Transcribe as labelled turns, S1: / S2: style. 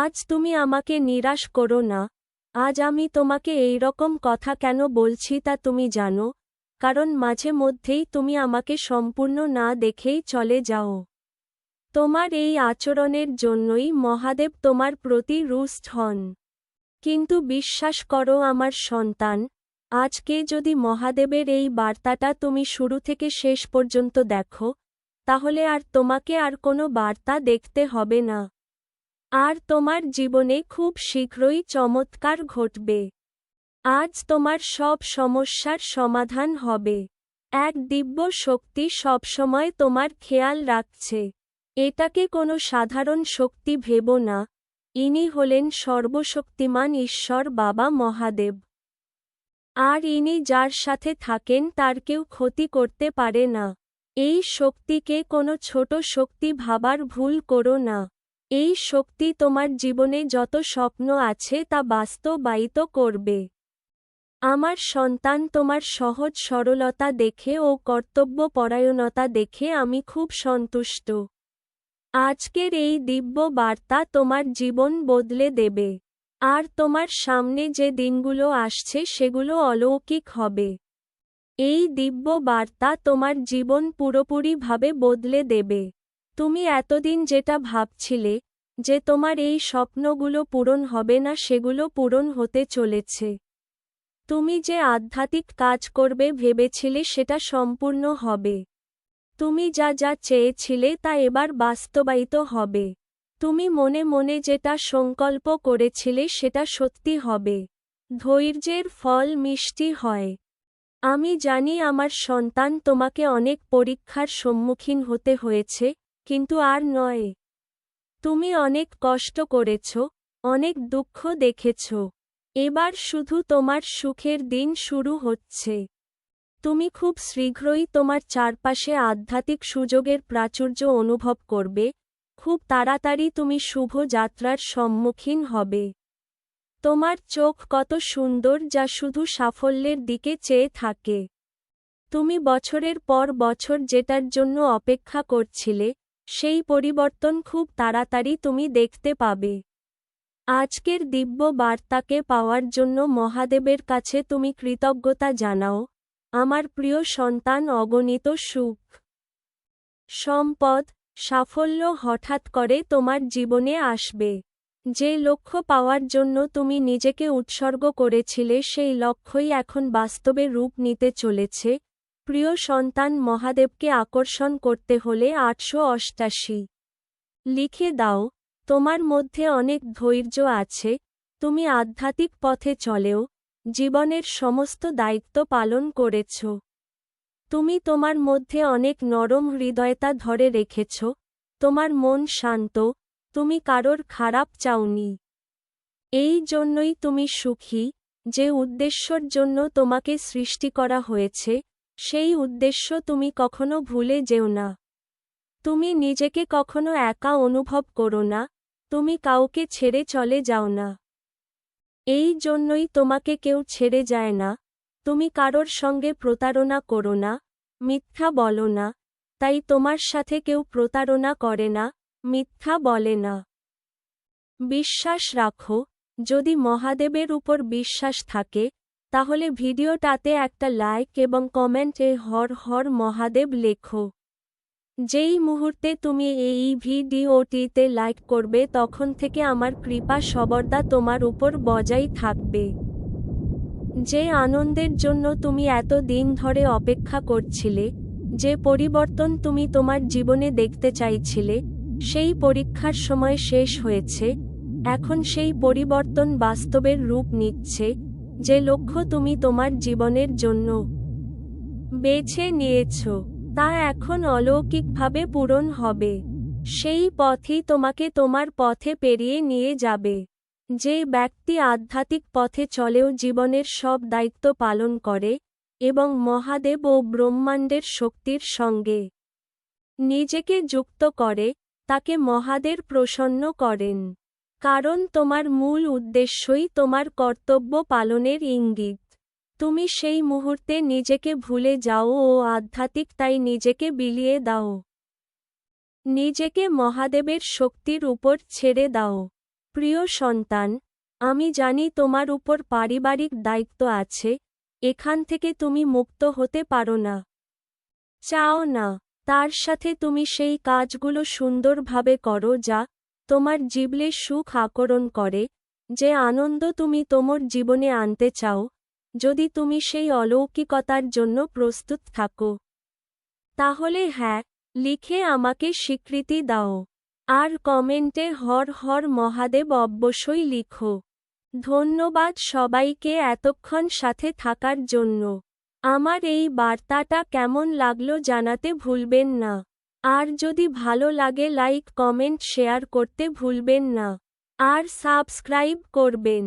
S1: আজ তুমি আমাকে নিরাশ করো না। আজ আমি তোমাকে এই রকম কথা কেন বলছি তা তুমি জানো, কারণ মাঝে মধ্যেই তুমি আমাকে সম্পূর্ণ না দেখেই চলে যাও। তোমার এই আচরণের জন্যই মহাদেব তোমার প্রতি রুষ্ট হন। কিন্তু বিশ্বাস করো আমার সন্তান আজকে যদি মহাদেবের এই বার্তাটা তুমি শুরু থেকে শেষ পর্যন্ত দেখো, তাহলে আর তোমাকে আর কোনো বার্তা দেখতে হবে না। আর তোমার জীবনে খুব শীঘ্রই চমৎকার ঘটবে। আজ তোমার সব সমস্যার সমাধান হবে। এক দিব্য শক্তি সবসময় তোমার খেয়াল রাখছে। এটাকে কোনো সাধারণ শক্তি ভেব না। ইনি হলেন সর্বশক্তিমান ঈশ্বর বাবা মহাদেব। আর ইনি যার সাথে থাকেন তার কেউ ক্ষতি করতে পারে না। এই শক্তিকে কোনো ছোট শক্তি ভাবার ভুল করো না। এই শক্তি তোমার জীবনে যত স্বপ্ন আছে তা বাস্তবায়িত করবে। আমার সন্তান তোমার সহজ সরলতা দেখে ও কর্তব্যপরায়ণতা দেখে আমি খুব সন্তুষ্ট। আজকের এই দিব্য বার্তা তোমার জীবন বদলে দেবে। আর তোমার সামনে যে দিনগুলো আসছে সেগুলো অলৌকিক হবে। এই দিব্য বার্তা তোমার জীবন পুরোপুরিভাবে বদলে দেবে। তুমি এতদিন যেটা ভাবছিলে, যে তোমার এই স্বপ্নগুলো পূরণ হবে না, সেগুলো পূরণ হতে চলেছে। তুমি যে আধ্যাত্মিক কাজ করবে ভেবেছিলে, সেটা সম্পূর্ণ হবে। তুমি যা যা চেয়েছিলে, তা এবার বাস্তবায়িত হবে। তুমি মনে মনে যেটা সংকল্প করেছিলে, সেটা সত্যি হবে। ধৈর্যের ফল মিষ্টি হয়। আমি জানি আমার সন্তান তোমাকে অনেক পরীক্ষার সম্মুখীন হতে হয়েছে কিন্তু আর নয়। তুমি অনেক কষ্ট করেছ, অনেক দুঃখ দেখেছ। এবার শুধু তোমার সুখের দিন শুরু হচ্ছে। তুমি খুব শীঘ্রই তোমার চারপাশে আধ্যাত্মিক সুযোগের প্রাচুর্য অনুভব করবে, খুব তাড়াতাড়ি তুমি শুভ যাত্রার সম্মুখীন হবে। তোমার চোখ কত সুন্দর যা শুধু সাফল্যের দিকে চেয়ে থাকে। তুমি বছরের পর বছর যেটার জন্য অপেক্ষা করছিলে সেই পরিবর্তন খুব তাড়াতাড়ি তুমি দেখতে পাবে। আজকের দিব্য বার্তাকে পাওয়ার জন্য মহাদেবের কাছে তুমি কৃতজ্ঞতা জানাও। আমার প্রিয় সন্তান অগণিত সুখ। সম্পদ, সাফল্য হঠাৎ করে তোমার জীবনে আসবে। যে লক্ষ্য পাওয়ার জন্য তুমি নিজেকে উৎসর্গ করেছিলে সেই লক্ষ্যই এখন বাস্তবে রূপ নিতে চলেছে। প্রিয় সন্তান মহাদেবকে আকর্ষণ করতে হলে আটশো অষ্টাশি। লিখে দাও, তোমার মধ্যে অনেক ধৈর্য আছে, তুমি আধ্যাত্মিক পথে চলেও, জীবনের সমস্ত দায়িত্ব পালন করেছ। তুমি তোমার মধ্যে অনেক নরম হৃদয়তা ধরে রেখেছ, তোমার মন শান্ত, তুমি কারোর খারাপ চাওনি। এই জন্যই তুমি সুখী, যে উদ্দেশ্যর জন্য তোমাকে সৃষ্টি করা হয়েছে সেই উদ্দেশ্য তুমি কখনো ভুলে যেও না। তুমি নিজেকে কখনো একা অনুভব করো না, তুমি কাউকে ছেড়ে চলে যাও না। এই জন্যই তোমাকে কেউ ছেড়ে যায় না, তুমি কারোর সঙ্গে প্রতারণা করো না, মিথ্যা বলো না, তাই তোমার সাথে কেউ প্রতারণা করে না, মিথ্যা বলে না। বিশ্বাস রাখো, যদি মহাদেবের উপর বিশ্বাস থাকে তাহলে ভিডিওটাতে একটা লাইক এবং কমেন্টে হর হর মহাদেব লেখো। যেই মুহূর্তে তুমি এই ভিডিওটিতে লাইক করবে, তখন থেকে আমার কৃপা সবর্দা তোমার উপর বজায় থাকবে। যে আনন্দের জন্য তুমি এত দিন ধরে অপেক্ষা করছিলে, যে পরিবর্তন তুমি তোমার জীবনে দেখতে চাইছিলে, সেই পরীক্ষার সময় শেষ হয়েছে, এখন সেই পরিবর্তন বাস্তবের রূপ নিচ্ছে যে লক্ষ্য তুমি তোমার জীবনের জন্য বেছে নিয়েছ, তা এখন অলৌকিকভাবে পূরণ হবে। সেই পথই তোমাকে তোমার পথে পেরিয়ে নিয়ে যাবে। যে ব্যক্তি আধ্যাত্মিক পথে চলেও জীবনের সব দায়িত্ব পালন করে এবং মহাদেব ও ব্রহ্মাণ্ডের শক্তির সঙ্গে নিজেকে যুক্ত করে, তাকে মহাদের প্রসন্ন করেন। কারণ তোমার মূল উদ্দেশ্যই তোমার কর্তব্য পালনের ইঙ্গিত। তুমি সেই মুহূর্তে নিজেকে ভুলে যাও ও আধ্যাত্মিক তাই নিজেকে বিলিয়ে দাও। নিজেকে মহাদেবের শক্তির উপর ছেড়ে দাও। প্রিয় সন্তান, আমি জানি তোমার উপর পারিবারিক দায়িত্ব আছে, এখান থেকে তুমি মুক্ত হতে পারো না। চাও না, তার সাথে তুমি সেই কাজগুলো সুন্দরভাবে করো যা তোমার জীবলে সুখ আকরণ করে, যে আনন্দ তুমি তোমার জীবনে আনতে চাও, যদি তুমি সেই অলৌকিকতার জন্য প্রস্তুত থাকো। তাহলে হ্যাঁ লিখে আমাকে স্বীকৃতি দাও। আর কমেন্টে হর হর মহাদেব অবশ্যই লিখো। ধন্যবাদ সবাইকে এতক্ষণ সাথে থাকার জন্য। আমার এই বার্তাটা কেমন লাগল জানাতে ভুলবেন না। আর যদি ভালো লাগে লাইক কমেন্ট শেয়ার করতে ভুলবেন না। আর সাবস্ক্রাইব করবেন।